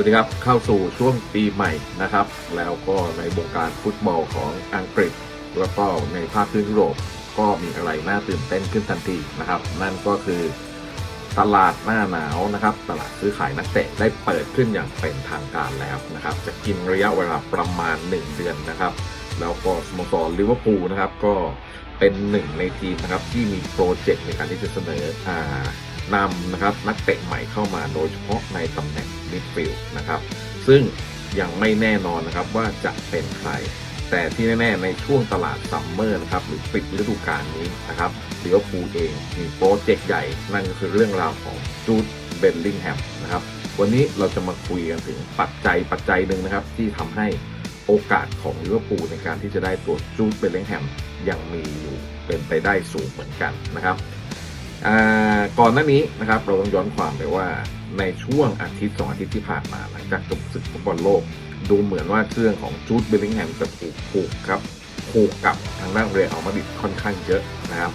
วัสดีครับ เข้าสู่ช่วงปีใหม่นะครับ แล้วก็ในวงการฟุตบอลของอังกฤษ แล้วก็ในภาคพื้นยุโรปก็มีอะไรน่าตื่นเต้นขึ้นทันทีนะครับ นั่นก็คือตลาดหน้าหนาวนะครับ ตลาดซื้อขายนักเตะได้เปิดขึ้นอย่างเป็นทางการแล้วนะครับ จะกินระยะเวลาประมาณ 1 เดือนนะครับ แล้วก็สโมสรลิเวอร์พูลนะครับก็เป็นหนึ่งในทีมนะครับที่มีโปรเจกต์ในการที่จะเสนออ่า นำนะครับนักเตะใหม่เข้ามาโดยเฉพาะในตำแหน่งมิดฟิลด์นะครับซึ่งยังไม่แน่นอนนะครับว่าจะเป็นใคร แต่ที่แน่ๆในช่วงตลาดซัมเมอร์นะครับหรือปิดฤดูกาลนี้นะครับลิเวอร์พูเองมีโปรเจกต์ใหญ่นั่นก็คือเรื่องราวของจูดเบลลิงแฮมนะครับวันนี้เราจะมาคุยกันถึงปัจจัยปัจจัยหนึ่งนะครับที่ทำให้โอกาสของลิเวอร์พูลในการที่จะได้ตัวจูดเบลลิงแฮมยังมีอยู่เป็นไปได้สูงเหมือนกันนะครับ ก่อนหน้านี้นะครับเราต้องย้อนความไปว่าในช่วงอาทิตย์สองอาทิตย์ที่ผ่านมาหลังจากจบศึกฟุตบอลโลก ดูเหมือนว่าเครื่องของจูดเบลลิงแฮมจะถูกผูกครับผูกกับทางด้านเรอัลมาดริดค่อนข้างเยอะนะครับ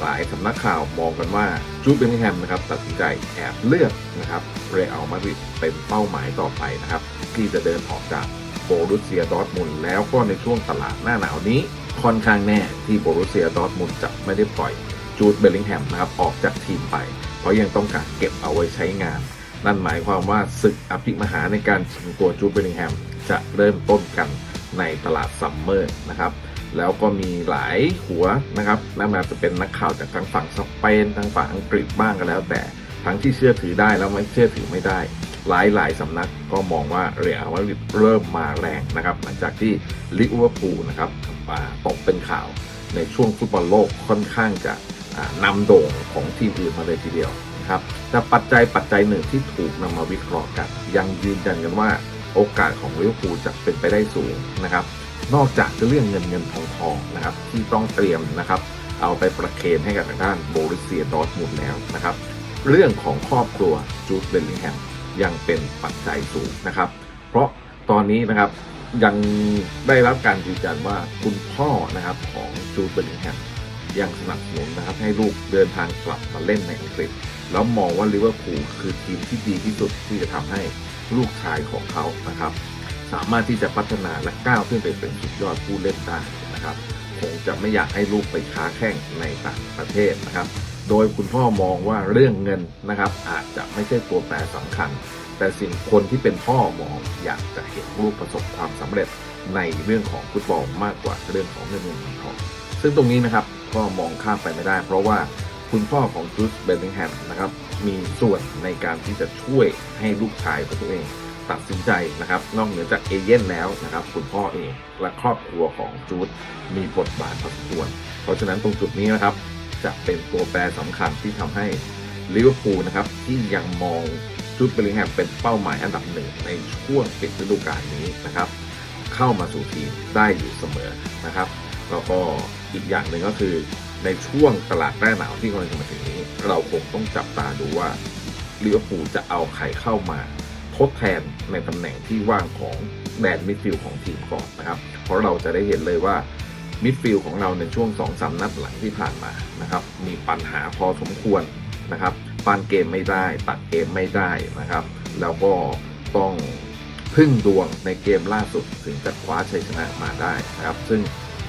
หลายสำนักข่าวมองกันว่าจูดเบลลิงแฮมนะครับตัดสินใจแอบเลือกนะครับเรอัลมาดริดเป็นเป้าหมายต่อไปนะครับที่จะเดินออกจากโบรุสเซียดอร์ทมุนแล้วก็ในช่วงตลาดหน้าหนาวนี้ค่อนข้างแน่ที่โบรุสเซียดอร์ทมุนจะไม่ได้ปล่อย จูดเบลลิงแฮมนะครับออกจากทีมไป เพราะยังต้องการเก็บเอาไว้ใช้งาน นั่นหมายความว่าศึกอภิมหาในการชิงตัวจูดเบลลิงแฮมจะเริ่มต้นกันในตลาดซัมเมอร์นะครับแล้วก็มีหลายหัวนะครับนั่นอาจจะเป็นนักข่าวจากทางฝั่งสเปนทางฝั่งอังกฤษบ้างก็แล้ว แต่ทั้งที่เชื่อถือได้แล้วไม่เชื่อถือไม่ได้ หลายหลายสำนักก็มองว่าเรอัลมาดริดเริ่มมาแรงนะครับหลังจากที่ลิเวอร์พูลนะครับอ่าตกเป็นข่าวในช่วงฟุตบอลโลกค่อนข้างจะ นำโด่งของทีมอื่นมาเลยทีเดียวนะครับแต่ปัจจัยปัจจัยหนึ่งที่ถูกนำมาวิเคราะห์กัน ยังยืนยันกันว่าโอกาสของลิเวอร์พูลจะเป็นไปได้สูงนะครับ นอกจากเรื่องเงินเงินทองทองนะครับที่ต้องเตรียมนะครับ เอาไปประเคนให้กับทางด้านโบริเซียดอร์ทมุนด์แล้วนะครับ เรื่องของครอบครัวจูดเบลลิงแฮมยังเป็นปัจจัยสูงนะครับ เพราะตอนนี้นะครับยังได้รับการยืนยันว่าคุณพ่อนะครับของจูดเบลลิงแฮม ยังสนับสนุนนะครับให้ลูกเดินทางกลับมาเล่นในอังกฤษ แล้วมองว่าลิเวอร์พูลคือทีมที่ดีที่สุดที่จะทำให้ลูกชายของเขานะครับ สามารถที่จะพัฒนาและก้าวขึ้นไปเป็นสุดยอดผู้เล่นได้นะครับคงจะไม่อยากให้ลูกไปค้าแข่งในต่างประเทศนะครับ โดยคุณพ่อมองว่าเรื่องเงินนะครับ อาจจะไม่ใช่ตัวแปรสำคัญ แต่สิ่งคนที่เป็นพ่อมองอยากจะเห็นลูกประสบความสำเร็จในเรื่องของฟุตบอลมากกว่าเรื่องของเงินเงินทองซึ่งตรงนี้นะครับ ก็มองข้ามไปไม่ได้ เพราะว่าคุณพ่อของจูสเบลลิงแฮมนะครับมีส่วนในการที่จะช่วยให้ลูกชายของตัวเอง ตัดสินใจนะครับ นอกเหนือจากเอเย่นแล้วนะครับ คุณพ่อเองและครอบครัวของจูดมีบทบาทพอสมควร เพราะฉะนั้นตรงจุดนี้นะครับ จะเป็นตัวแปรสำคัญที่ทำให้ลิเวอร์พูลนะครับที่ยังมองจูดเบลลิงแฮมเป็นเป้าหมายอันดับหนึ่งในช่วงปิดฤดูกาลนี้นะครับ เข้ามาสู่ทีมได้อยู่เสมอนะครับ แล้วก็ อีกอย่างหนึ่งก็คือในช่วงตลาดหน้าหนาวที่กำลังจะมาถึงนี้ เราคงต้องจับตาดูว่าลิเวอร์พูลจะเอาใครเข้ามาทดแทนในตำแหน่งที่ว่างของแดนมิดฟิลด์ของทีมก่อนนะครับ เพราะเราจะได้เห็นเลยว่ามิดฟิลด์ของเราในช่วง2อสนัดหลังที่ผ่านมานะครับ มีปัญหาพอสมควรนะครับปานเกมไม่ได้ ตัดเกมไม่ได้นะครับ แล้วก็ต้องพึ่งดวงในเกมล่าสุดถึงจะคว้าชัยชนะมาได้นะครับ ซึ่ง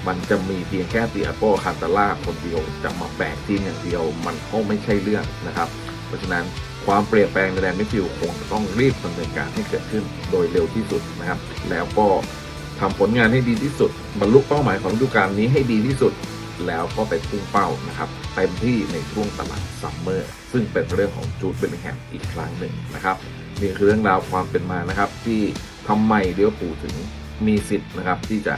มันจะมีเพียงแค่เตียโก้คาตาล่าคนเดียวจะมาแบกทีมอย่างเดียว มันก็ไม่ใช่เรื่องนะครับ เพราะฉะนั้นความเปลี่ยนแปลงในแดนมิดฟิลด์คงต้องรีบดำเนินการให้เกิดขึ้นโดยเร็วที่สุดนะครับ แล้วก็ทำผลงานให้ดีที่สุด บรรลุเป้าหมายของฤดูกาลนี้ให้ดีที่สุด แล้วก็ไปพุ่งเป้านะครับเต็มที่ในช่วงตลาดซัมเมอร์ซึ่งเป็นเรื่องของจูดเบลลิงแฮมอีกครั้งหนึ่งนะครับนี่คือเรื่องราวความเป็นมานะครับที่ทำไมเลี้ยวปูถึงมีสิทธิ์นะครับที่จะ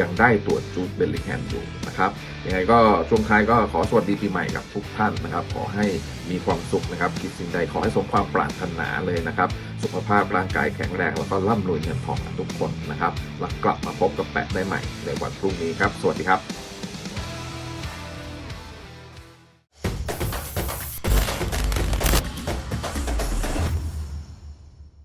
ยังได้ตัวจูดเบลลิงแฮมอยู่นะครับยังไงก็ช่วงท้ายก็ขอสวัสดีปีใหม่กับทุกท่านนะครับ ขอให้มีความสุขนะครับคิดสิ่งใดขอให้สมความปรารถนาเลยนะครับ สุขภาพร่างกายแข็งแรงแล้วก็ร่ำรวยเงินทองกันทุกคนนะครับแล้วกลับมาพบกับแปะได้ใหม่ในวันพรุ่งนี้ครับ สวัสดีครับ